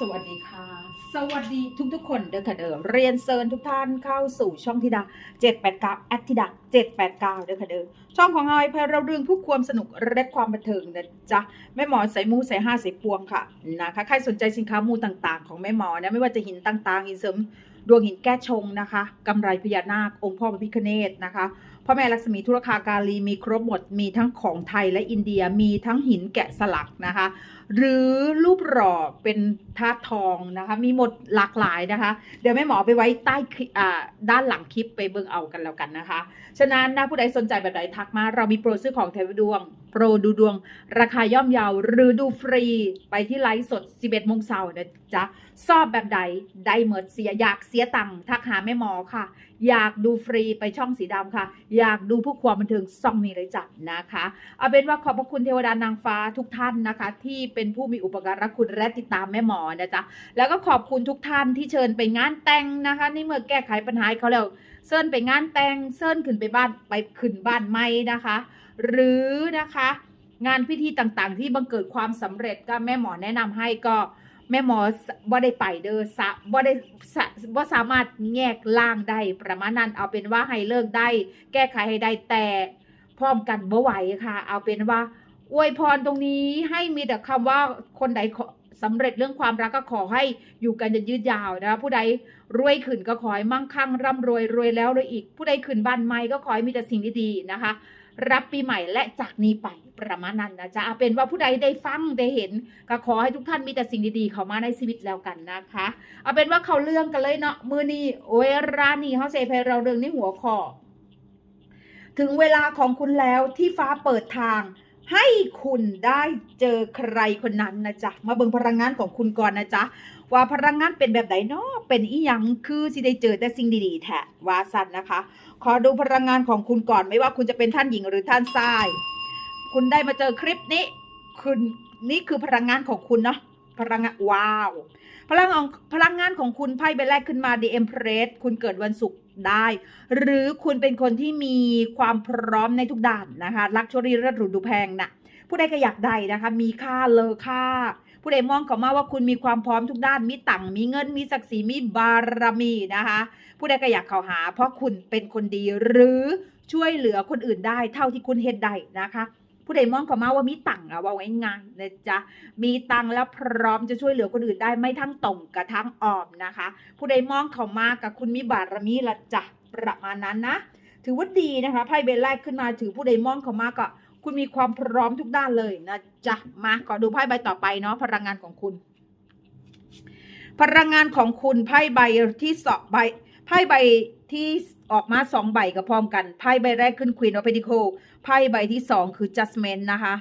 สวัสดีค่ะ สวัสดีทุกทุกๆคนเด้อค่ะเด้อเรียนเซิญทุกท่านเข้าสู่ช่องธิดา 789แอคธิดา 789เด้อค่ะเด้อช่องของเราให้เราเรื่องผู้ความสนุกและความบันเทิงนะจ๊ะแม่หมอใส่มูใส่ห้าใส่ปวงค่ะนะคะใครสนใจสินค้ามูต่างๆ ของแม่หมอนะไม่ว่าจะหินต่างๆหินเสริมดวงหินแก้ชงนะคะกำไรพญานาค องค์พ่อพระพิฆเนศนะคะพ่อแม่ลักษมีธุรคากาลีมีครบหมดมีทั้งของไทยและอินเดียมีทั้งหินแกะสลักนะคะ หรือรูปหล่อเป็นธาตุทองนะคะ มีหมดหลากหลายนะคะ เดี๋ยวแม่หมอไปไว้ใต้คลิปอ่าด้านหลังคลิปไปเบิ่งเอากันแล้วกันนะคะ ฉะนั้นนะผู้ใดสนใจแบบใดทักมา เรามีโปรซื้อของเทวดวง โปรดูดวง ราคาย่อมเยาวหรือดูฟรีไปที่ไลฟ์สด 11โมงเช้านะจ๊ะชอบแบบใดได้เหมิดเสียอยากเสียตังค์ทักหาแม่หมอค่ะ อยากดูฟรีไปช่องสีดำค่ะ อยากดูผู้ความบันเทิงซ่องนี้เลยจ้ะนะคะ เอาเป็นว่าขอบพระคุณเทวดานางฟ้าทุกท่านนะคะ ที่เป็นผู้มีอุปการะคุณและติดตามแม่หมอนะจ๊ะ แล้วก็ขอบคุณทุกท่านที่เชิญไปงานแต่งนะคะนี่เมื่อแก้ไขปัญหาเขาแล้วเชิญไปงานแต่งเชิญขึ้นไปบ้านไปขึ้นบ้านใหม่นะคะ หรือนะคะงานพิธีต่างๆ ที่บังเกิดความสำเร็จก็แม่หมอแนะนำให้ก็แม่หมอบ่ได้ไปเด้อสะบ่ได้สะบ่สามารถแยกล่างได้ประมาณนั้นเอาเป็นว่าให้เลิกได้ แก้ไขให้ได้แต่พร้อมกันบ่ไหวค่ะ เอาเป็นว่า อวยพรตรงนี้ให้มีแต่คำว่าคนใดสำเร็จเรื่องความรักก็ขอให้อยู่กันจะยืดยาวนะผู้ใดรวยขึ้นก็ขอให้มั่งคั่งร่ำรวยรวยแล้วรวยอีก ผู้ใดขึ้นบ้านใหม่ก็ขอให้มีแต่สิ่งดีๆนะคะ รับปีใหม่และจากนี้ไปประมาณนั้นนะจ๊ะเอาเป็นว่าผู้ใดได้ฟังได้เห็น ก็ขอให้ทุกท่านมีแต่สิ่งดีๆเข้ามาในชีวิตแล้วกันนะคะ เอาเป็นว่าเขาเรื่องกันเลยเนาะมือนี้โอ้ยร้านนี้เขาเซเพเราเรื่องในหัวข้อถึงเวลาของคุณแล้วที่ฟ้าเปิดทาง ให้คุณได้เจอใครคนนั้นนะจ๊ะ มาเบิ่งพลังงานของคุณก่อนนะจ๊ะ ว่าพลังงานเป็นแบบไหนเนาะเป็นอีหยังคือสิได้เจอแต่สิ่งดีๆแท้ว่าสั้นนะคะ ขอดูพลังงานของคุณก่อนไม่ว่าคุณจะเป็นท่านหญิงหรือท่านชาย คุณได้มาเจอคลิปนี้ คุณนี่คือพลังงานของคุณเนาะพลังงานว้าว พลังของพลังงานของคุณไพ่ใบแรกขึ้นมา The Empress คุณเกิดวันศุกร์ ได้ หรือคุณเป็นคนที่มีความพร้อมในทุกด้านนะคะลักชัวรี่เลิศหรูดูแพงนะผู้ใดก็อยากได้นะคะมีค่าเลอค่า ผู้ใดมองเขามาว่าคุณมีความพร้อมทุกด้านมีตังค์มีเงินมีศักดิ์ศรีมีบารมีนะคะ ผู้ใดก็อยากเข้าหา เพราะคุณเป็นคนดีหรือช่วยเหลือคนอื่นได้เท่าที่คุณเฮ็ดได้นะคะ ผู้ใดมองเขามาว่ามีตังค์อะว่าง่ายๆนะจ๊ะมีตังค์แล้วพร้อมจะช่วยเหลือคนอื่นได้ไม่ทั้งตรงกับทั้งออมนะคะ ผู้ใดมองเขามากับคุณมีบารมีละจ้ะประมาณนั้นนะ ถือว่าดีนะคะไพ่เบลแรกขึ้นมาถือผู้ใดมองเขามาก็คุณมีความพร้อมทุกด้านเลยนะจ๊ะมาขอดูไพ่ใบต่อไปเนาะพลังงานของคุณ พลังงานของคุณไพ่ใบที่สองใบไพ่ใบที่ออกมาสองใบก็พร้อมกันไพ่ใบแรกขึ้น Queen of Pentacles ไพ่ พ่ใบที่สองคือ Judgment นะคะ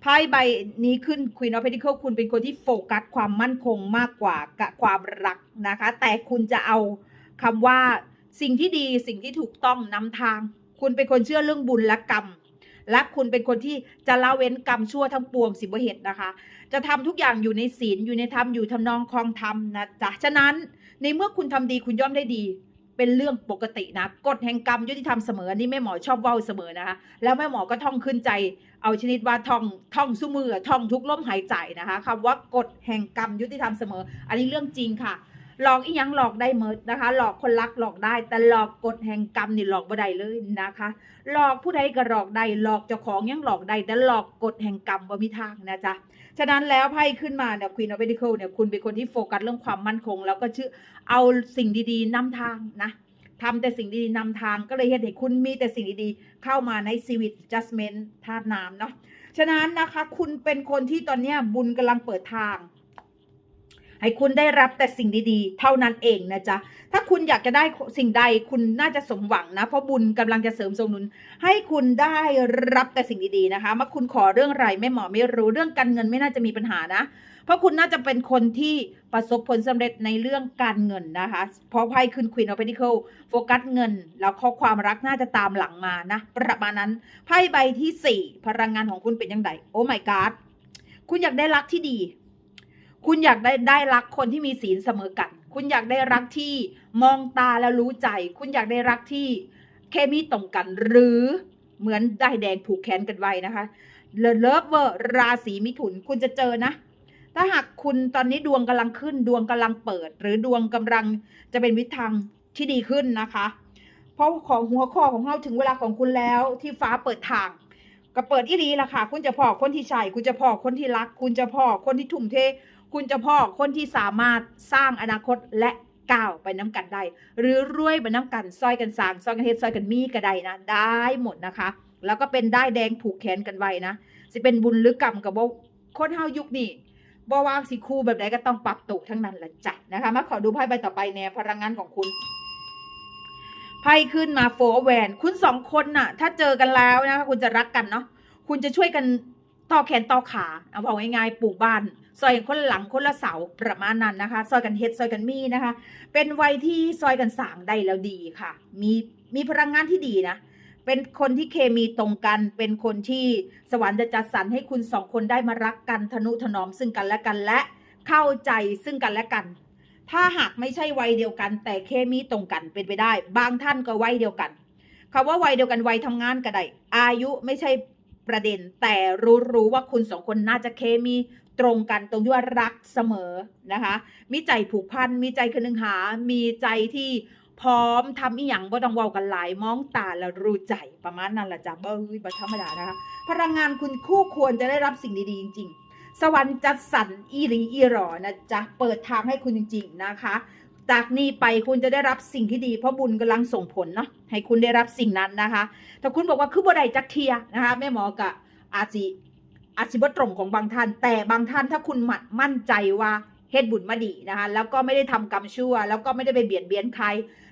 ไพ่ใบนี้ขึ้น Queen of Pentacles คุณเป็นคนที่โฟกัสความมั่นคงมากกว่ากับความรักนะคะ แต่คุณจะเอาคำว่าสิ่งที่ดีสิ่งที่ถูกต้องนำทาง คุณเป็นคนเชื่อเรื่องบุญและกรรม และคุณเป็นคนที่จะละเว้นกรรมชั่วทั้งปวงสิบเหตุนะคะ จะทำทุกอย่างอยู่ในศีลอยู่ในธรรมอยู่ทำนองคลองธรรมนะจ๊ะฉะนั้นในเมื่อคุณทำดีคุณย่อมได้ดี เป็นเรื่องปกตินะกฎแห่งกรรมยุติธรรมเสมอนี่แม่หมอชอบเว้าเสมอนะคะแล้วแม่หมอก็ท่องขึ้นใจ เอาชนิดว่าท่องท่องสู้มือท่องทุกลมหายใจนะคะคำว่ากฎแห่งกรรมยุติธรรมเสมอ อันนี้เรื่องจริงค่ะ หลอกอีหยังหลอกได้เมิดนะคะ หลอกคนรักหลอกได้ แต่หลอกกฎแห่งกรรมนี่หลอกบ่ได้เลยนะคะ หลอกผู้ใดก็หลอกได้หลอกเจ้าของยังหลอกได้แต่หลอกกฎแห่งกรรมบ่มีทางนะจ๊ะฉะนั้นแล้วไพ่ขึ้นมาเนี่ย Queen of Pentacles เนี่ยคุณเป็นคนที่โฟกัสเรื่องความมั่นคง แล้วก็ชื่อเอาสิ่งดีๆนำทางนะทำแต่สิ่งดีๆนำทางก็เลยเห็นให้คุณมีแต่สิ่งดีๆ เข้ามาในชีวิต just m e n ธาตุน้ำเนาะฉะนั้นนะคะ คุณเป็นคนที่ตอนเนี้ยบุญกำลังเปิดทาง ให้คุณได้รับแต่สิ่งดีๆ เท่านั้นเองนะจ๊ะ ถ้าคุณอยากจะได้สิ่งใดคุณน่าจะสมหวังนะ เพราะบุญกำลังจะเสริมสมนุน ให้คุณได้รับแต่สิ่งดีๆนะคะเมื่อคุณขอเรื่องอะไรแม่หมอไม่รู้เรื่องการเงินไม่น่าจะมีปัญหานะ เพราะคุณน่าจะเป็นคนที่ประสบผลสำเร็จในเรื่องการเงินนะคะเพราะไพ่ขึ้น Queen of Pentacles โฟกัสเงิน แล้วข้อความรักน่าจะตามหลังมานะประมาณนั้นไพ่ใบที่ 4 พลังงานของคุณเป็นยังไงโอ้ my god คุณอยากได้รักที่ดี คุณอยากได้ได้รักคนที่มีศีลเสมอกัน คุณอยากได้รักที่มองตาแล้วรู้ใจ คุณอยากได้รักที่เคมีตรงกัน หรือเหมือนได้แดงผูกแขนกันไว้นะคะเลิฟเวอร์ราศีมิถุนคุณจะเจอนะถ้าหากคุณตอนนี้ดวงกำลังขึ้น ดวงกำลังเปิด หรือดวงกำลังจะเป็นวิถีทางที่ดีขึ้นนะคะ เพราะของหัวข้อของเราถึงเวลาของคุณแล้วที่ฟ้าเปิดทางก็เปิดอีรีละค่ะ คุณจะพอคนที่ใช่คุณจะพอคนที่รัก คุณจะพอคนที่ทุ่มเท คุณจะพ่อคนที่สามารถสร้างอนาคตและก้าวไปน้ำกันได้ หรือรวยไปน้ำกันซอยกันสางซอยกันเฮ็ดซอยกันมีก็ได้นะได้หมดนะคะ แล้วก็เป็นได้แดงผูกแขนกันไว้นะสิเป็นบุญหรือกรรมกับว่าคนเฮายุคนี้บ่ว่าสิคู่แบบใดก็ต้องปรับตัวทั้งนั้นละจ้ะนะคะมาขอดูไพ่ใบต่อไปแนวพลังงานของคุณไพ่ขึ้นมาโฟร์แวน คุณสองคนน่ะ ถ้าเจอกันแล้วนะคะคุณจะรักกันเนาะคุณจะช่วยกัน ต่อแขนต่อขาเอาบอง่ายๆปลูกบ้านซอยกันคนหลังคนละเสาประมาณนั้นนะคะซอยกันเฮ็ดซอยกันมีนะคะ เป็นวัยที่ซอยกันสางได้แล้วดีค่ะ มีมีพลังงานที่ดีนะ เป็นคนที่เคมีตรงกัน เป็นคนที่สวรรค์จะจัดสรรให้คุณสองคนได้มารักกันทนุถนอมซึ่งกันและกันและเข้าใจซึ่งกันและกัน ถ้าหากไม่ใช่วัยเดียวกัน แต่เคมีตรงกันเป็นไปได้ บางท่านก็วัยเดียวกันคำว่าวัยเดียวกันวัยทำงานก็ได้อายุไม่ใช่ ประเด็น แต่รู้รู้ว่าคุณสองคนน่าจะเคมีตรงกันตรงที่ว่ารักเสมอนะคะ มีใจผูกพัน มีใจคนึงหา มีใจที่พร้อมทำอีหยังบ่ต้องเว้ากันหลายมองตาแล้วรู้ใจประมาณนั้นละจ้ะเบ้ยบ่ธรรมดานะคะ พลังงานคุณคู่ควรจะได้รับสิ่งดีๆจริง ๆ สวรรค์จัดสรรอีหรีอีหรอนะจ๊ะ เปิดทางให้คุณจริง ๆ นะคะ จากนี้ไปคุณจะได้รับสิ่งที่ดีเพราะบุญกำลังส่งผลเนาะให้คุณได้รับสิ่งนั้นนะคะ ถ้าคุณบอกว่าคือบ่ได้จักเทียนะคะแม่หมอกะอาจิอาจสิบตรงของบางท่าน แต่บางท่านถ้าคุณมั่นมั่นใจว่าเฮ็ดบุญมาดีนะคะแล้วก็ไม่ได้ทำกรรมชั่ว แล้วก็ไม่ได้ไปเบียดเบียนใคร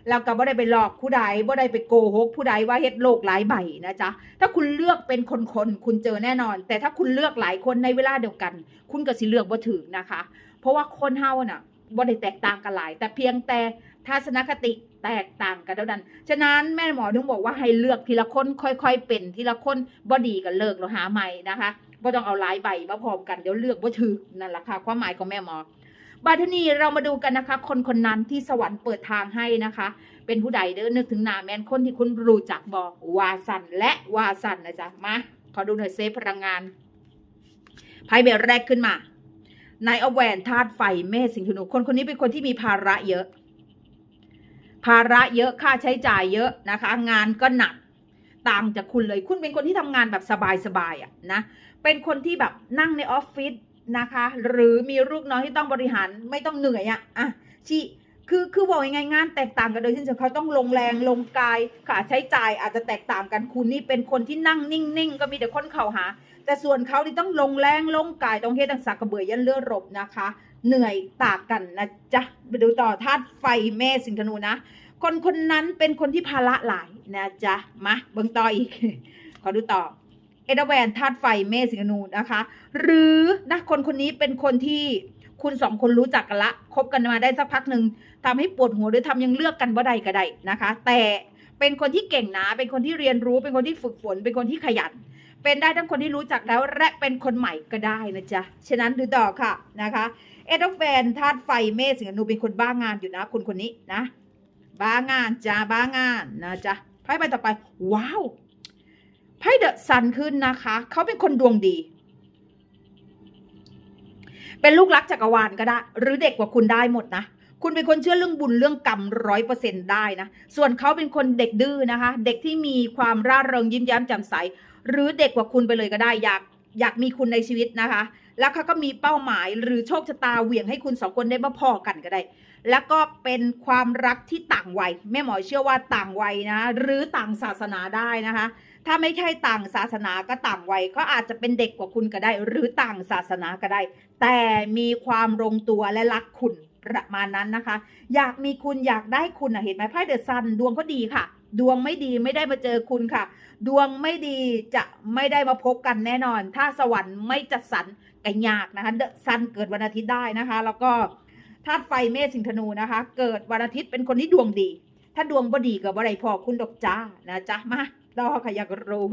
แล้วก็บ่ได้ไปหลอกผู้ใดบ่ได้ไปโกหกผู้ใดว่าเฮ็ดโลกหลายใบนะจ๊ะถ้าคุณเลือกเป็นคนๆคุณเจอแน่นอน แต่ถ้าคุณเลือกหลายคนในเวลาเดียวกัน คุณก็สิเลือกบ่ถึงนะคะ เพราะว่าคนเฮาน่ะ บ่ได้แตกต่างกันหลาย แต่เพียงแต่ทัศนคติแตกต่างกันเท่านั้น ฉะนั้นแม่หมอถึงบอกว่าให้เลือกทีละคนค่อย ๆ เป็นทีละคนบ่ดีก็เลิกแล้วหาใหม่นะคะบ่ต้องเอาหลายใบมาพร้อมกันเดี๋ยวเลือกบ่ถึงนั่นแหละค่ะความหมายของแม่หมอบาทนีเรามาดูกันนะคะ คนคนนั้นที่สวรรค์เปิดทางให้นะคะ เป็นผู้ใดเด้อนึกถึงนาแมนคนที่คุณรู้จักบอวาสันและวาสันนะจ๊ะมาขอดูหน่อยเซฟพลังงานไพ่เบลแรกขึ้นมา นายอแวนธาตุไฟเมษสิงห์ธนูคนคนนี้เป็นคนที่มีภาระเยอะ ภาระเยอะค่าใช้จ่ายเยอะนะคะ งานก็หนักต่างจากคุณเลย คุณเป็นคนที่ทำงานแบบสบายๆอะนะเป็นคนที่แบบนั่งในออฟฟิศนะคะ หรือมีลูกน้องที่ต้องบริหารไม่ต้องเหนื่อยอะอะชี คือคือบอกยังไงงานแตกต่างกันโดยที่สุดเขาต้องลงแรงลงกายค่าใช้จ่ายอาจจะแตกต่างกันคุณนี่เป็นคนที่นั่งนิ่งๆก็มีแต่คนเข่าหา แต่ส่วนเขาที่ต้องลงแรงลงกายต้องเฮ็ดต่างสักกระเบือยันเลือดรบนะคะ เหนื่อยต่างกันนะจ๊ะไปดูต่อธาตุไฟแม่สิงห์ธนูนะ คนคนนั้นเป็นคนที่ภาระหลายนะจ๊ะมาเบิ่งต่ออีกขอดูต่อเอเดาแวนธาตุไฟเมษสิงห์ธนูนะคะ หรือนะคนคนนี้เป็นคนที่ คุณสองคนรู้จักกันละคบกันมาได้สักพักหนึ่งทำให้ปวดหัวหรือทำยังเลือกกันบ่ได้ก็ได้นะคะ แต่เป็นคนที่เก่งนะ เป็นคนที่เรียนรู้ เป็นคนที่ฝึกฝน เป็นคนที่ขยัน เป็นได้ทั้งคนที่รู้จักแล้ว และเป็นคนใหม่ก็ได้นะจ๊ะ ฉะนั้นดูต่อค่ะนะคะ เอเดาแวนธาตุไฟเมษสิงห์นูเป็นคนบ้างานอยู่นะคนคนนี้นะ บ้างานจ้าบ้างานนะจ๊ะไพ่ใบต่อไป ว้าวไพ่เดอะซันขึ้นนะคะ เขาเป็นคนดวงดี เป็นลูกรักจักรวาลก็ได้ หรือเด็กกว่าคุณได้หมดนะ คุณเป็นคนเชื่อเรื่องบุญเรื่องกรรมร้อยเปอร์เซ็นต์ได้นะ ส่วนเขาเป็นคนเด็กดื้อนะคะ เด็กที่มีความร่าเริงยิ้มแย้มแจ่มใส หรือเด็กกว่าคุณไปเลยก็ได้ อยากอยากมีคุณในชีวิตนะคะ แล้วเขาก็มีเป้าหมายหรือโชคชะตาเหวี่ยงให้คุณสองคนได้มาพอกันก็ได้ แล้วก็เป็นความรักที่ต่างวัยแม่หมอเชื่อว่าต่างวัยนะ หรือต่างศาสนาได้นะคะ ถ้าไม่ใช่ต่างศาสนาก็ต่างวัยก็อาจจะเป็นเด็กกว่าคุณก็ได้ หรือต่างศาสนาก็ได้ แต่มีความลงตัวและรักคุณประมาณนั้นนะคะ อยากมีคุณอยากได้คุณนะเห็นไหมไพ่เดอะซันดวงก็ดีค่ะ ดวงไม่ดีไม่ได้มาเจอคุณค่ะ ดวงไม่ดีจะไม่ได้มาพบกันแน่นอน ถ้าสวรรค์ไม่จัดสรรกันยากนะคะเดอะซันเกิดวันอาทิตย์ได้นะคะ แล้วก็ธาตุไฟเมษสิงธนูนะคะ เกิดวันอาทิตย์เป็นคนที่ดวงดี ถ้าดวงบ่ดีกับอะไรพอคุณดอกจ้านะจ๊ะมา เราขอยากรู้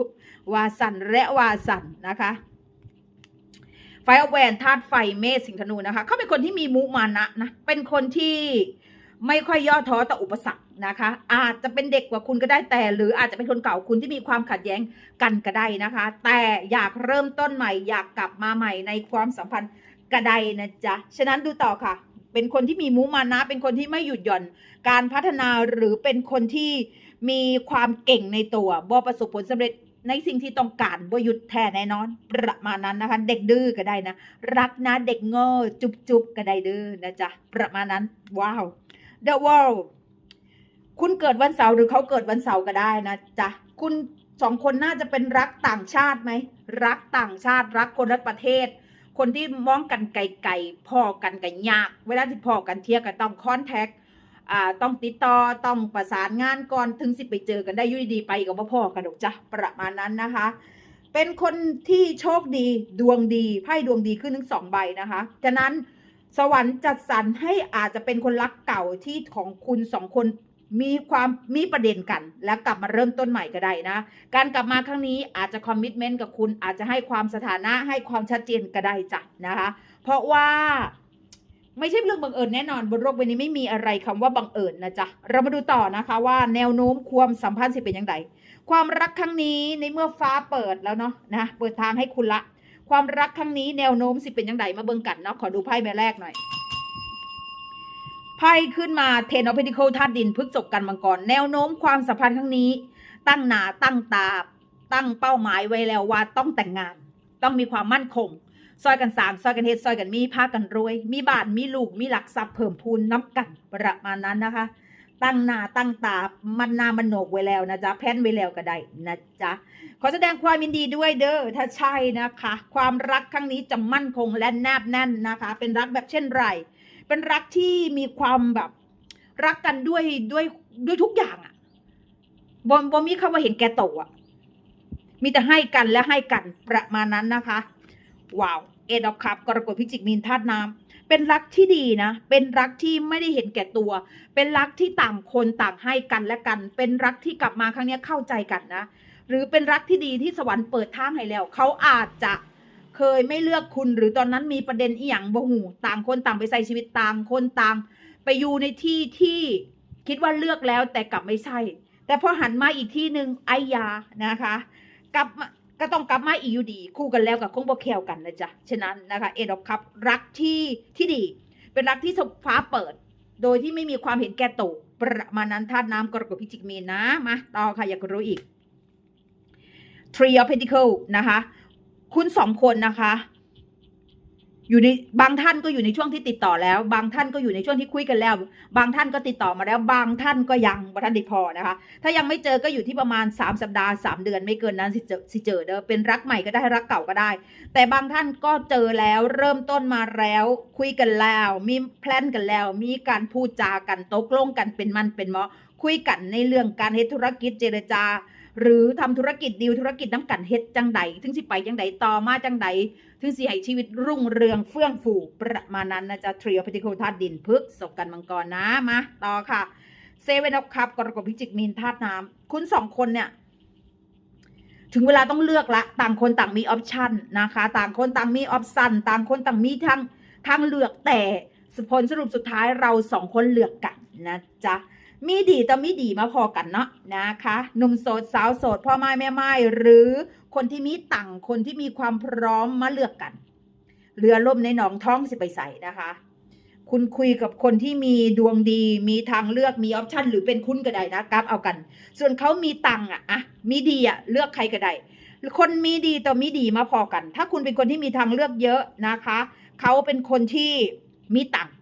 วาสันและวาสันนะคะไฟอแวนธาตุไฟเมษสิงธนูนะคะเขาเป็นคนที่มีมุมานะนะเป็นคนที่ไม่ค่อยย่อท้อต่ออุปสรรคนะคะ อาจจะเป็นเด็กกว่าคุณก็ได้แต่ หรืออาจจะเป็นคนเก่าคุณที่มีความขัดแย้งกันก็ได้นะคะ แต่อยากเริ่มต้นใหม่ อยากกลับมาใหม่ในความสัมพันธ์กระไดนะจ๊ะฉะนั้นดูต่อค่ะ เป็นคนที่มีมุมานะ เป็นคนที่ไม่หยุดหย่อน การพัฒนาหรือเป็นคนที่ มีความเก่งในตัวบ่ประสบผลสำเร็จในสิ่งที่ต้องการบ่หยุดแท้แน่นอน ประมาณนั้นนะคะ เด็กดื้อก็ได้นะ รักนะเด็กโง่จุบจุบก็ได้ดื้อนะจ๊ะ ประมาณนั้น ว้าว The World คุณเกิดวันเสาร์หรือเขาเกิดวันเสาร์ก็ได้นะจ๊ะ คุณสองคนน่าจะเป็นรักต่างชาติไหม รักต่างชาติ รักคนละประเทศ คนที่มองกันไกลๆพ่อกันกันยาก เวลาที่พ่อกันเทียก็ต้องคอนแทค อ่าต้องติดต่อต้องประสานงานก่อนถึงสิไปเจอกันได้ยุดีไปกับว่าพ่อกันดอกจ้ะประมาณนั้นนะคะ เป็นคนที่โชคดีดวงดีไพ่ดวงดีขึ้นทั้งสองใบนะคะฉะนั้นสวรรค์จัดสรรให้อาจจะเป็นคนรักเก่าที่ของคุณสองคนมีความมีประเด็นกัน แล้วกลับมาเริ่มต้นใหม่ก็ได้นะ การกลับมาครั้งนี้อาจจะคอมมิชเมนต์กับคุณอาจจะให้ความสถานะให้ความชัดเจนก็ได้จ้ะนะคะ เพราะว่า ไม่ใช่เรื่องบังเอิญแน่นอนบนโลกใบนี้ไม่มีอะไรคำว่าบังเอิญนะจ๊ะ เรามาดูต่อนะคะว่าแนวโน้มความสัมพันธ์สิเป็นยังไงความรักครั้งนี้ในเมื่อฟ้าเปิดแล้วเนาะนะเปิดทางให้คุณละ ความรักครั้งนี้แนวโน้มสิเป็นยังไงมาเบิ่งกันเนาะขอดูไพ่ใบแรกหน่อยไพ่ขึ้นมาเทนออฟเพดิเคิลธาตุดินพฤกษกกันมังกรแนวโน้มความสัมพันธ์ครั้งนี้ ตั้งหนาตั้งตาตั้งเป้าหมายไว้แล้วว่าต้องแต่งงาน ต้องมีความมั่นคง ซอยกันสร้างซอยกันเฮ็ดซอยกันมีพากันรวย มีบ้านมีลูกมีหลักทรัพย์เพิ่มพูนน้ำกันประมาณนั้นนะคะ ตั้งหน้าตั้งตามันนามันโหนกไว้แล้วนะจ๊ะแพนไว้แล้วก็ได้นะจ๊ะขอแสดงความยินดีด้วยเด้อถ้าใช่นะคะ ความรักครั้งนี้จะมั่นคงและแนบแน่นนะคะ เป็นรักแบบเช่นไร เป็นรักที่มีความแบบรักกันด้วยด้วยด้วยทุกอย่างอะบนบนมีคำว่าเห็นแก่ตัวอะมีแต่ให้กันและให้กันประมาณนั้นนะคะ ว้าวเอ็ดอคับกรกฎพิจิกมีนธาตุน้ำเป็นรักที่ดีนะ เป็นรักที่ไม่ได้เห็นแก่ตัว เป็นรักที่ต่างคนต่างให้กันและกัน เป็นรักที่กลับมาครั้งนี้เข้าใจกันนะ หรือเป็นรักที่ดีที่สวรรค์เปิดทางให้แล้ว เขาอาจจะเคยไม่เลือกคุณหรือตอนนั้นมีประเด็นอีหยังบ่หูต่างคนต่างไปใส่ชีวิตต่างคนต่าง ไปอยู่ในที่ที่คิดว่าเลือกแล้วแต่กลับไม่ใช่ แต่พอหันมาอีกที่หนึ่งไอยานะคะ กลับมา ก็ต้องกลับมาอีกอยู่ดี คู่กันแล้วกับคงบ่แควกันนะจ๊ะ ฉะนั้นนะคะเอ็ดอคับรักที่ที่ดี เป็นรักที่สฟ้าเปิด โดยที่ไม่มีความเห็นแก่ตัวประมาณนั้นธาตุน้ำกรกฎพิจิกมีนนะมาต่อค่ะอยากรู้อีก Three of Pentacle นะคะ คุณสองคนนะคะ อยู่ในบางท่านก็อยู่ในช่วงที่ติดต่อแล้ว บางท่านก็อยู่ในช่วงที่คุยกันแล้ว บางท่านก็ติดต่อมาแล้ว บางท่านก็ยังบ่ท่านด้พอนะคะ ถ้ายังไม่เจอก็อยู่ที่ประมาณ 3 สัปดาห์ 3 เดือนไม่เกินนั้นสิเจอสิเจอเด้อเป็นรักใหม่ก็ได้รักเก่าก็ได้ แต่บางท่านก็เจอแล้วเริ่มต้นมาแล้ว คุยกันแล้ว มีแพลนกันแล้ว มีการพูดจากันตกลงกันเป็นมันเป็นหมอคุยกันในเรื่องการเฮ็ดธุรกิจเจรจา หรือทำธุรกิจดีลธุรกิจน้ำกันเฮ็ดจังใดถึงสิไปจังใดต่อมาจังใดถึงสิให้ชีวิตรุ่งเรืองเฟื่องฟูประมาณนั้นนะจ๊ะทรีโอพิติโคธาตุดินพึกศกกันมังกรนะมาต่อค่ะเซเว่นออฟคัพกรกฎพิจิกมีนธาตุน้ำคุณสองคนเนี่ยถึงเวลาต้องเลือกละ ต่างคนต่างมีออปชันนะคะ ต่างคนต่างมีออปชันต่างคนต่างมีทางทางเลือกแต่ผลสรุปสุดท้ายเราสองคนเลือกกันนะจ๊ะ มีดีแต่มีดีมาพอกันเนาะนะคะหนุ่มโสดสาวโสดพ่อไม้แม่ไม้หรือคนที่มีตังค์คนที่มีความพร้อมมาเลือกกัน เรือล่มในหนองท้องสิไปใส่นะคะ คุณคุยกับคนที่มีดวงดี มีทางเลือกมีออปชันหรือเป็นคุณก็ได้นะกราฟเอากัน ส่วนเขามีตังค์อะอะมีดีอะเลือกใครก็ได้คนมีดีต่อมีดีมาพอกัน ถ้าคุณเป็นคนที่มีทางเลือกเยอะนะคะ เขาเป็นคนที่มีตังค์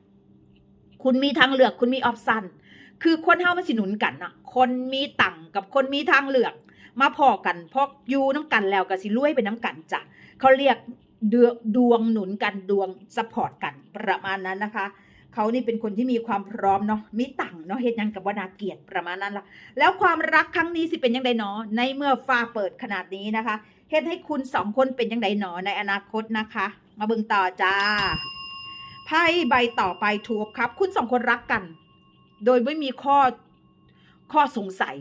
คุณมีทางเลือกคุณมีออปชัน คือคนเฮามันสิหนุนกันนะคนมีตังกับคนมีทางเลือก มาพอกันพออยู่น้ำกันแล้วก็สิรวยไปน้ำกันจ้ะเขาเรียกเดือดวงหนุนกันดวงสปอร์ตกันประมาณนั้นนะคะเขานี่เป็นคนที่มีความพร้อมเนาะมีตังเนาะเฮ็ดยังกับวนาเกียรติประมาณนั้นละแล้วความรักครั้งนี้สิเป็นยังไงเนาะในเมื่อฟ้าเปิดขนาดนี้นะคะเฮ็ดให้คุณสองคนเป็นยังไงเนาะในอนาคตนะคะ มาเบิ่งต่อจ้าไพ่ใบต่อไปถูกครับ คุณสองคนรักกัน โดยไม่มีข้อข้อสงสัย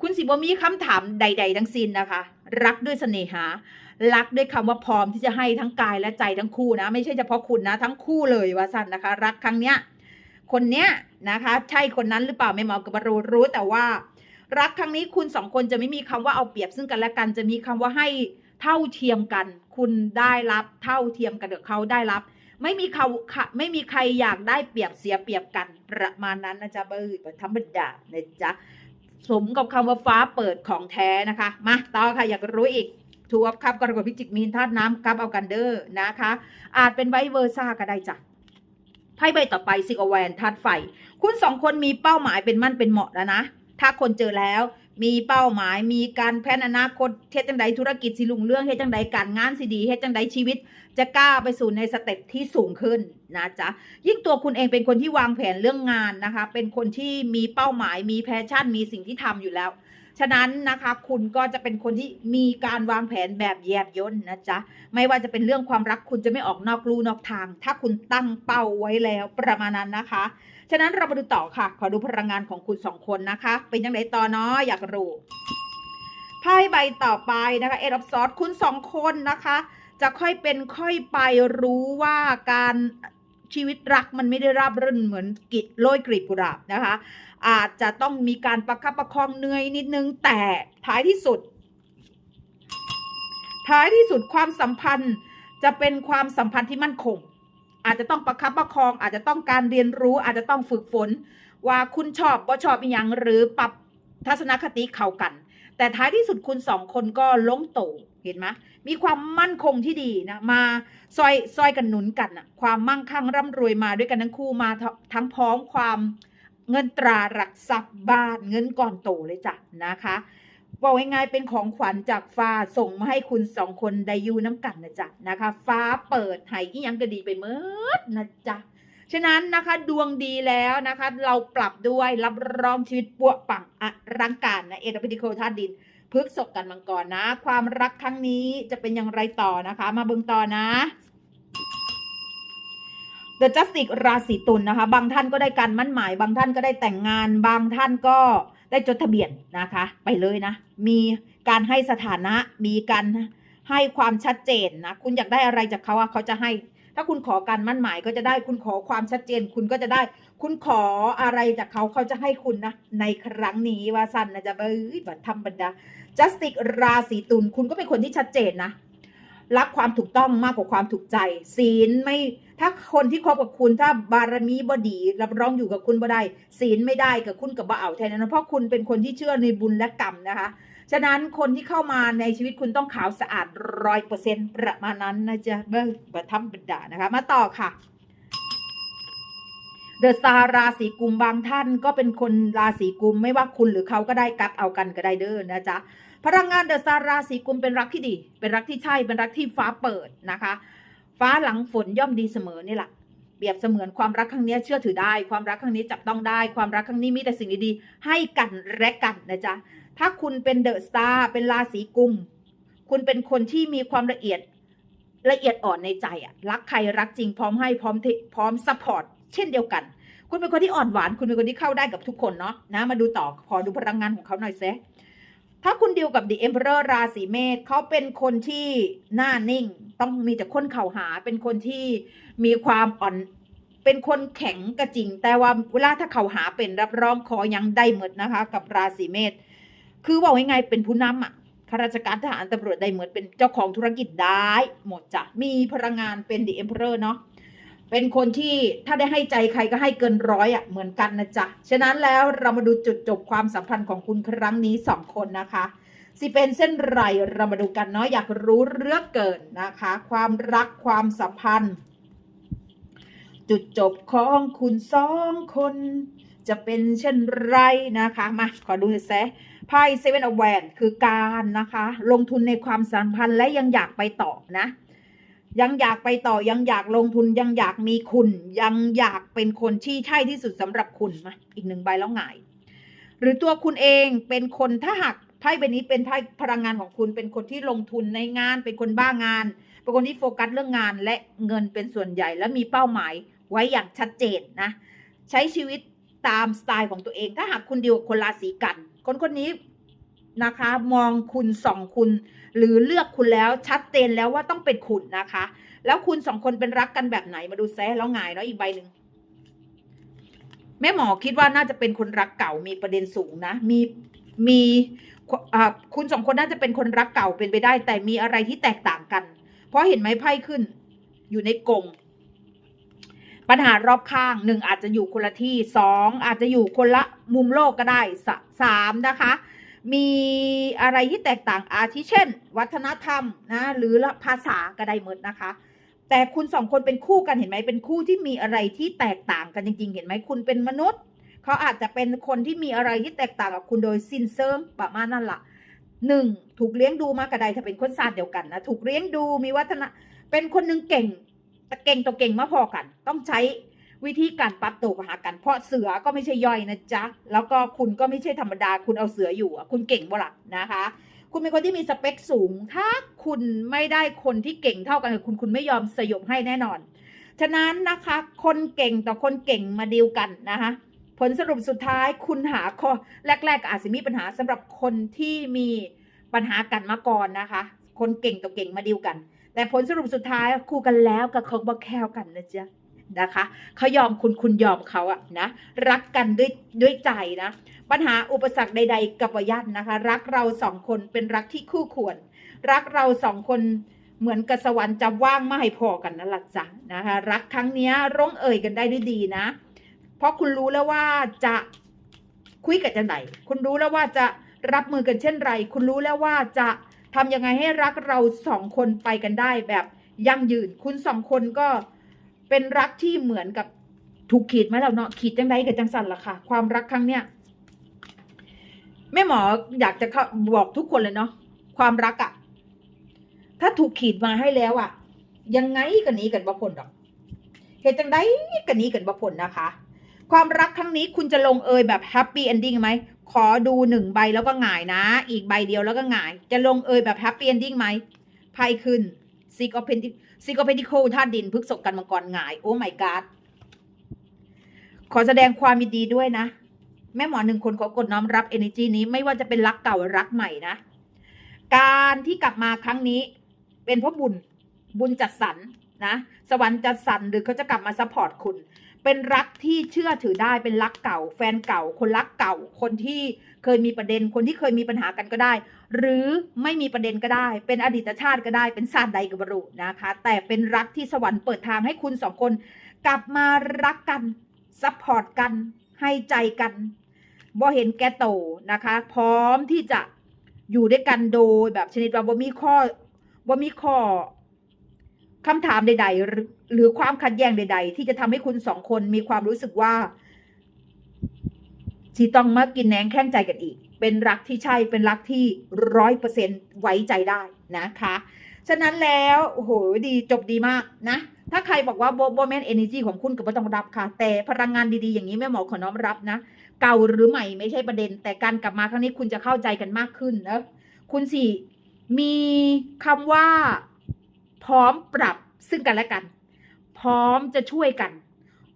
คุณสิบ่มีคำถามใด ๆ ทั้งสิ้นนะคะ รักด้วยเสน่หา รักด้วยคำว่าพร้อมที่จะให้ทั้งกายและใจทั้งคู่นะ ไม่ใช่เฉพาะคุณนะ ทั้งคู่เลยว่าสั้นนะคะ รักครั้งเนี้ยคนเนี้ยนะคะ ใช่คนนั้นหรือเปล่าไม่เหมากับบรู้รู้แต่ว่า รักครั้งนี้คุณสองคนจะไม่มีคำว่าเอาเปรียบซึ่งกันและกัน จะมีคำว่าให้เท่าเทียมกัน คุณได้รับเท่าเทียมกันกับเขาได้รับ ไม่มีเขาค่ะไม่มีใครอยากได้เปรียบเสียเปรียบกันประมาณนั้นนะจ๊ะเบอร์ธรรมดานะจ๊ะสมกับคำว่าฟ้าเปิดของแท้นะคะ มาต่อค่ะอยากรู้อีกทัวร์ครับกรกฎพิจิกมีนธาตุน้ำกับเอากันเดอร์นะคะ อาจเป็นไวเวอร์ซ่าก็ได้จ้ะไพ่ใบต่อไปซิกแวนธาตุไฟ คุณสองคนมีเป้าหมายเป็นมั่นเป็นเหมาะแล้วนะ ถ้าคนเจอแล้ว มีเป้าหมาย มีการแผนอนาคตเฮ็ดจังใดธุรกิจสิลุงเรื่องเฮ็ดจังใดการงานสิดีเฮ็ดจังใดชีวิต จะกล้าไปสู่ในสเต็ปที่สูงขึ้นนะจ๊ะยิ่งตัวคุณเองเป็นคนที่วางแผนเรื่องงานนะคะ เป็นคนที่มีเป้าหมาย มีแพชชั่น มีสิ่งที่ทำอยู่แล้ว ฉะนั้นนะคะ คุณก็จะเป็นคนที่มีการวางแผนแบบแยบยนนะจ๊ะไม่ว่าจะเป็นเรื่องความรักคุณจะไม่ออกนอกลู่นอกทาง ถ้าคุณตั้งเป้าไว้แล้วประมาณนั้นนะคะ ฉะนั้นเรามาดูต่อค่ะ ขอดูพลังงานของคุณสองคนนะคะ เป็นยังไงต่อเนาะอยากรู้ไพ่ใบต่อไปนะคะเอ of อ w ซอสคุณสองคนนะคะ จะค่อยเป็นค่อยไปรู้ว่าการชีวิตรักมันไม่ได้ราบรื่นเหมือนกิจโรยกลีบกุหลาบนะคะ อาจจะต้องมีการประคับประคองเหนื่อยนิดนึงแต่ท้ายที่สุด ท้ายที่สุดความสัมพันธ์จะเป็นความสัมพันธ์ที่มั่นคง อาจจะต้องประคับประคอง อาจจะต้องการเรียนรู้อาจจะต้องฝึกฝน ว่าคุณชอบบ่ชอบอีหยังหรือปรับทัศนคติเข้ากัน แต่ท้ายที่สุดคุณสองคนก็ล้มโตเห็นไหมมีความมั่นคงที่ดีนะมาซอยซอยกันหนุนกันนะความมั่งคั่งร่ำรวยมาด้วยกันทั้งคู่มาททั้งพร้อมความเงินตราหลักทรัพย์บ้านเงินก่อนโตเลยจ้ะนะคะ บอกง่ายๆเป็นของขวัญจากฟ้าส่งมาให้คุณสองคนได้ยูน้ำกันนะจ๊ะนะคะ ฟ้าเปิดให้อียังก็ดีไปเมิดนะจ๊ะฉะนั้นนะคะดวงดีแล้วนะคะ เราปรับด้วยรับรองชีวิตปัวปังอลังการนะเอตพิธิโคธาดินพฤกษกกันมังกรนะ ความรักครั้งนี้จะเป็นอย่างไรต่อนะคะ มาเบิ่งต่อนะ The Justice ราศีตุลนะคะ บางท่านก็ได้การมั่นหมาย บางท่านก็ได้แต่งงาน บางท่านก็ ได้จดทะเบียนนะคะ ไปเลยนะ มีการให้สถานะ มีการให้ความชัดเจนนะ คุณอยากได้อะไรจากเขาอะเขาจะให้ ถ้าคุณขอการมั่นหมายก็จะได้ คุณขอความชัดเจน คุณก็จะได้ คุณขออะไรจากเขาเขาจะให้คุณนะ ในครั้งนี้ว่าสั้นนะจะเบ้ยบัตรธรรมดา Justice ราศีตุล คุณก็เป็นคนที่ชัดเจนนะ รักความถูกต้องมากกว่าความถูกใจ ศีลไม่ถ้าคนที่คบกับคุณถ้าบารมีบดีรับรองอยู่กับคุณบ่ได้ศีลไม่ได้กับคุณกับบ่เอาแทนนั้นเพราะคุณเป็นคนที่เชื่อในบุญและกรรมนะคะฉะนั้นคนที่เข้ามาในชีวิตคุณต้องขาวสะอาดร้อยเปอร์เซ็นต์ประมาณนั้นนะจ๊ะเบ้อบัตรธรรมดานะคะมาต่อค่ะเดอะสตาร์ราศีกุมบางท่านก็เป็นคนราศีกุมไม่ว่าคุณหรือเขาก็ได้กัดเอากันก็ได้เด้อนะจ๊ะ พลังงานเดอะสตาราศีกุมเป็นรักที่ดี เป็นรักที่ใช่ เป็นรักที่ฟ้าเปิดนะคะ ฟ้าหลังฝนย่อมดีเสมอนี่แหละเปรียบเสมือนความรักครั้งนี้เชื่อถือได้ ความรักครั้งนี้จับต้องได้ ความรักครั้งนี้มีแต่สิ่งดีๆให้กันและกันนะจ๊ะ ถ้าคุณเป็นเดอะสตาร์เป็นราศีกุม คุณเป็นคนที่มีความละเอียดละเอียดอ่อนในใจอะรักใครรักจริงพร้อมให้พร้อมพร้อมซัพพอร์ตเช่นเดียวกัน คุณเป็นคนที่อ่อนหวาน คุณเป็นคนที่เข้าได้กับทุกคนเนาะนะมาดูต่อขอดูพลังงานของเขาหน่อยเซ ถ้าคุณดีลกับ The Emperor ราศีเมษเขาเป็นคนที่หน้านิ่ง ต้องมีแต่คนเข่าหา เป็นคนที่มีความอ่อน เป็นคนแข็งกระจริง แต่ว่าเวลาถ้าเข่าหาเป็นรับรองขอยังได้หมดนะคะ กับราศีเมษ คือว่าง่ายๆเป็นผู้นำอะข้าราชการทหารตำรวจได้เหมือนเป็นเจ้าของธุรกิจได้หมดจ้ะ มีพลังงานเป็น The Emperor เนาะ เป็นคนที่ถ้าได้ให้ใจใครก็ให้เกินร้อยอะเหมือนกันนะจ๊ะ ฉะนั้นแล้วเรามาดูจุดจบความสัมพันธ์ของคุณครั้งนี้สองคนนะคะสิเป็นเส้นไรเรามาดูกันเนาะอยากรู้เรื่องเกินนะคะ ความรักความสัมพันธ์ จุดจบของคุณสองคน จะเป็นเช่นไรนะคะ มาขอดูหน่อยแซะไพ่เซเว่นอแวนคือการนะคะ ลงทุนในความสัมพันธ์และยังอยากไปต่อนะ ยังอยากไปต่อยังอยากลงทุนยังอยากมีคุณ ยังอยากเป็นคนที่ใช่ที่สุดสำหรับคุณมาอีกหนึ่งใบแล้วหงาย หรือตัวคุณเองเป็นคนถ้าหากไพ่ใบนี้เป็นไพ่พลังงานของคุณเป็นคนที่ลงทุนในงาน เป็นคนบ้างาน เป็นคนที่โฟกัสเรื่องงาน และเงินเป็นส่วนใหญ่และมีเป้าหมายไว้อย่างชัดเจนนะ ใช้ชีวิตตามสไตล์ของตัวเอง ถ้าหากคุณดีลกับคนราศีกัน คนคนนี้นะคะ มองคุณส่องคุณ หรือเลือกคุณแล้วชัดเจนแล้วว่าต้องเป็นคุณนะคะ แล้วคุณสองคนเป็นรักกันแบบไหนมาดูแซะแล้วหงายเนาะอีกใบหนึ่งแม่หมอคิดว่าน่าจะเป็นคนรักเก่ามีประเด็นสูงนะ มีมีคุณสองคนน่าจะเป็นคนรักเก่าเป็นไปได้ แต่มีอะไรที่แตกต่างกัน เพราะเห็นไหมไพ่ขึ้น อยู่ในกงปัญหารอบข้างหนึ่งอาจจะอยู่คนละที่สองอาจจะอยู่คนละมุมโลกก็ได้สสามนะคะ มีอะไรที่แตกต่างอาทิเช่น วัฒนธรรมนะหรือภาษาก็ได้หมดนะคะ แต่คุณสองคนเป็นคู่กันเห็นไหมเป็นคู่ที่มีอะไรที่แตกต่างกันจริง ๆ เห็นไหมคุณเป็นมนุษย์เขาอาจจะเป็นคนที่มีอะไรที่แตกต่างกับคุณโดยซินเซิร์มประมาณนั่นแหละหนึ่งถูกเลี้ยงดูมากระไดถ้าเป็นคนศาสตร์เดียวกันนะถูกเลี้ยงดูมีวัฒนะเป็นคนหนึ่งเก่งแต่เก่งตัวเก่งมาพอกัน ต้องใช้ วิธีการปรับตัวหากันเพราะเสือก็ไม่ใช่ย่อยนะจ๊ะ แล้วก็คุณก็ไม่ใช่ธรรมดา คุณเอาเสืออยู่คุณเก่งบ่ล่ะนะคะ คุณเป็นคนที่มีสเปคสูง ถ้าคุณไม่ได้คนที่เก่งเท่ากันกับคุณคุณไม่ยอมสยบให้แน่นอน ฉะนั้นนะคะ คนเก่งต่อคนเก่งมาดีลกันนะคะผลสรุปสุดท้ายคุณหาข้อแรกๆอาจจะมีปัญหาสำหรับคนที่มีปัญหากันมาก่อนนะคะ คนเก่งต่อเก่งมาดีลกัน แต่ผลสรุปสุดท้ายคู่กันแล้วกับเขาบักแควกันนะจ๊ะ นะคะเขายอมคุณคุณยอมเขาอะนะรักกันด้วยด้วยใจนะ ปัญหาอุปสรรคใด ๆ กับประยันนะคะ รักเราสองคนเป็นรักที่คู่ควร รักเราสองคนเหมือนกับสวรรค์จะว่างไม่ให้พอกันนั่นแหละจ้ะนะคะ รักครั้งนี้ร่องเอ่ยกันได้ด้วยดีนะ เพราะคุณรู้แล้วว่าจะคุยกับจังไหน คุณรู้แล้วว่าจะรับมือกันเช่นไร คุณรู้แล้วว่าจะทำยังไงให้รักเราสองคนไปกันได้แบบยั่งยืน คุณสองคนก็ เป็นรักที่เหมือนกับถูกขีดไหมเราเนาะขีดจังไดกับจังสันล่ะค่ะ ความรักครั้งเนี้ยแม่หมออยากจะบอกทุกคนเลยเนาะความรักอะถ้าถูกขีดมาให้แล้วอะยังไงกันนี้กันบ่พ้นหรอกเหตุจังไดกันนี้กันบ่พ้นนะคะ ความรักครั้งนี้คุณจะลงเอยแบบแฮปปี้เอนดิ้งไหมขอดูหนึ่งใบแล้วก็หงายนะ อีกใบเดียวแล้วก็หงาย จะลงเอยแบบแฮปปี้เอนดิ้งไหมไพ่ขึ้น ซิกออเพนติซิกออเพนติโคธาตุดินพฤกษกกันมังกรหงาย โอ้ไม่กาดขอแสดงความยินดีด้วยนะ แม่หมอหนึ่งคนขอกดน้อมรับเอเนจีนี้ไม่ว่าจะเป็นรักเก่ารักใหม่นะ การที่กลับมาครั้งนี้ เป็นเพราะบุญบุญจัดสรรนะ สวรรค์จัดสรรหรือเขาจะกลับมาซัพพอร์ตคุณ เป็นรักที่เชื่อถือได้เป็นรักเก่า แฟนเก่า คนรักเก่า คนที่เคยมีประเด็น คนที่เคยมีปัญหากันก็ได้ หรือไม่มีประเด็นก็ได้ เป็นอดีตชาติก็ได้ เป็นชาติใดก็บรรลุนะคะ แต่เป็นรักที่สวรรค์เปิดทางให้คุณสองคน กลับมารักกันซัพพอร์ตกัน ให้ใจกันบ่เห็นแกโตนะคะ พร้อมที่จะอยู่ด้วยกันโดยแบบชนิดว่าบ่มีข้อบ่มีข้อ คำถามใด ๆ หรือความขัดแย้งใด ๆ ที่จะทำให้คุณสองคนมีความรู้สึกว่าที่ต้องมากินแหนงแข้งใจกันอีก เป็นรักที่ใช่เป็นรักที่ร้อยเปอร์เซ็นไว้ใจได้นะคะ ฉะนั้นแล้วโอ้โหดีจบดีมากนะ ถ้าใครบอกว่าโบแมนเอเนจีของคุณก็ไม่ต้องรับค่ะ แต่พลังงานดีๆ อย่างนี้แม่หมอขอน้อมรับนะ เก่าหรือใหม่ไม่ใช่ประเด็น แต่การกลับมาครั้งนี้คุณจะเข้าใจกันมากขึ้นนะคุณสี่มีคำว่า พร้อมปรับซึ่งกันและกัน พร้อมจะช่วยกัน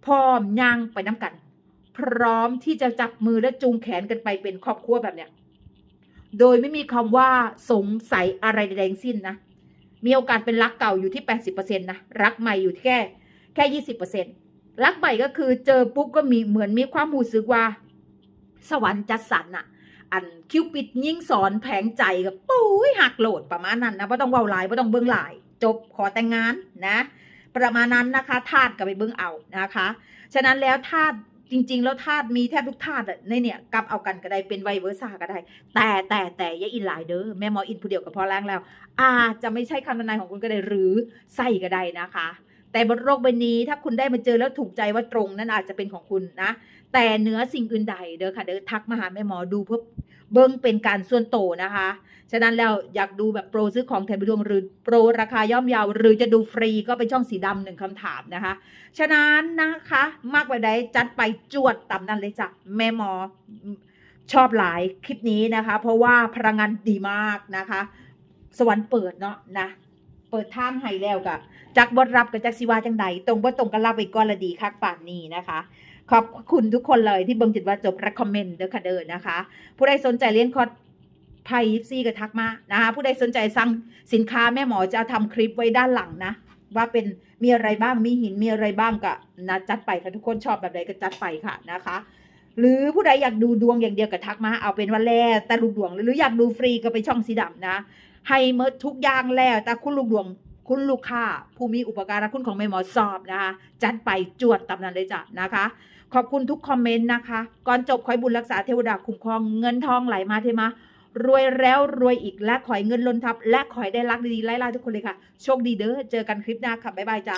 พร้อมย่างไปน้ำกัน พร้อมที่จะจับมือและจูงแขนกันไปเป็นครอบครัวแบบเนี้ยโดยไม่มีคำว่าสงสัยอะไรใดๆสิ้นนะ มีโอกาสเป็นรักเก่าอยู่ที่ 80%นะ รักใหม่อยู่ที่แค่แค่ 20%รักใหม่ก็คือเจอปุ๊บก็มีเหมือนมีความรู้สึกว่า สวรรค์จัดสรรอะอันคิวปิดยิ่งสอนแผงใจกับปุ้ยหักโหลดประมาณนั้นนะไม่ต้องเว้าหลายไม่ต้องเบื้องหลาย จบขอแต่งงานนะประมาณนั้นนะคะธาตุกับไปเบื้องเอานะคะ ฉะนั้นแล้วธาตุจริง ๆ แล้วธาตุมีแทบทุกธาตุในเนี่ยกลับเอากันก็ได้เป็นไวเวอร์ซ่าก็ได้ แต่แต่แต่ย่าอินหลายเด้อแม่หมออินผู้เดียวกับพ่อแรงแล้ว อาจจะไม่ใช่คำทำนายของคุณก็ได้หรือใส่ก็ได้นะคะ แต่บนโลกใบนี้ถ้าคุณได้มาเจอแล้วถูกใจว่าตรงนั้นอาจจะเป็นของคุณนะ แต่เหนือสิ่งอื่นใดเด้อค่ะเด้อทักมาหาแม่หมอดูเพื่อ เบิ้งเป็นการส่วนโตนะคะ ฉะนั้นแล้วอยากดูแบบโปรซื้อของแถมไปดวงหรือโปรราคาย่อมเยาว หรือจะดูฟรีก็ไปช่องสีดำหนึ่งคำถามนะคะ ฉะนั้นนะคะ มากไปได้จัดไปจวดตามนั้นเลยจ้ะแม่หมอชอบหลายคลิปนี้นะคะ เพราะว่าพลังงานดีมากนะคะ สวรรค์เปิดเนาะนะเปิดทางให้แล้วกับจักบดรับกับจักสิวาจังใดตรงบ่ตรงกันรับไปก่อนละดีคักป่านนี้นะคะ ขอบคุณทุกคนเลยที่เบิ่งจิตว่าจบรัคคอมเมนต์เด้อค่ะเด้อนะคะ ผู้ใดสนใจเรียนคอร์สไพ่ยิปซี่ก็ทักมานะคะผู้ใดสนใจสั่งสินค้าแม่หมอจะเอาทำคลิปไว้ด้านหลังนะ ว่าเป็นมีอะไรบ้างมีหินมีอะไรบ้างก็นะจัดไปค่ะทุกคนชอบแบบใดก็จัดไปค่ะนะคะ หรือผู้ใดอยากดูดวงอย่างเดียวก็ทักมาเอาเป็นวันแรกแต่ลูกดวง หรืออยากดูฟรีก็ไปช่องสีดำนะ ให้เมื่อทุกอย่างแล้วแต่คุณลูกดวงคุณลูกค้าผู้มีอุปการะคุณของแม่หมอสอบนะคะจัดไปจวดตำนั้นเลยจ้ะนะคะ ขอบคุณทุกคอมเมนต์นะคะ ก่อนจบขอยบุญรักษาเทวดาคุ้มครองเงินทองไหลมาเทมารวยแล้วรวยอีกและขอยเงินล้นทับ และขอยได้รักดีๆไล่าทุกคนเลยค่ะ โชคดีเด้อเจอกันคลิปหน้าค่ะบ๊ายบายจ้ะ